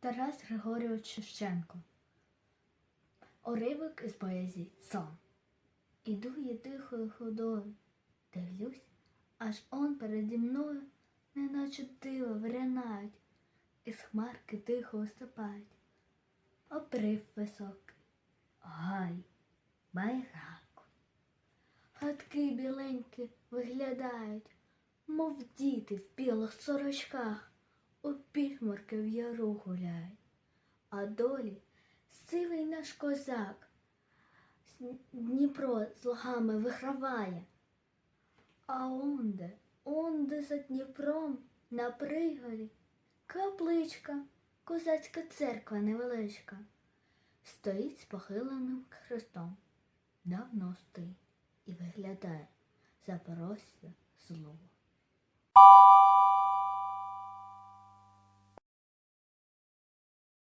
Тарас Григорійович Шевченко. Уривок із поезії Сон. Іду я тихою ходою, дивлюсь, аж он переді мною, неначе диво виринають, із хмарки тихо виступають. Обрив високий, гай, байрак. Хатки біленькі виглядають, мов діти в білих сорочках, у пішмурки в яру гуляють. А долі сивий наш козак, Дніпро з лугами виграває. А онде, онде за Дніпром на пригорі капличка, козацька церква невеличка, стоїть з похиленим хрестом. Давно стоїть і виглядає Запорожця злого.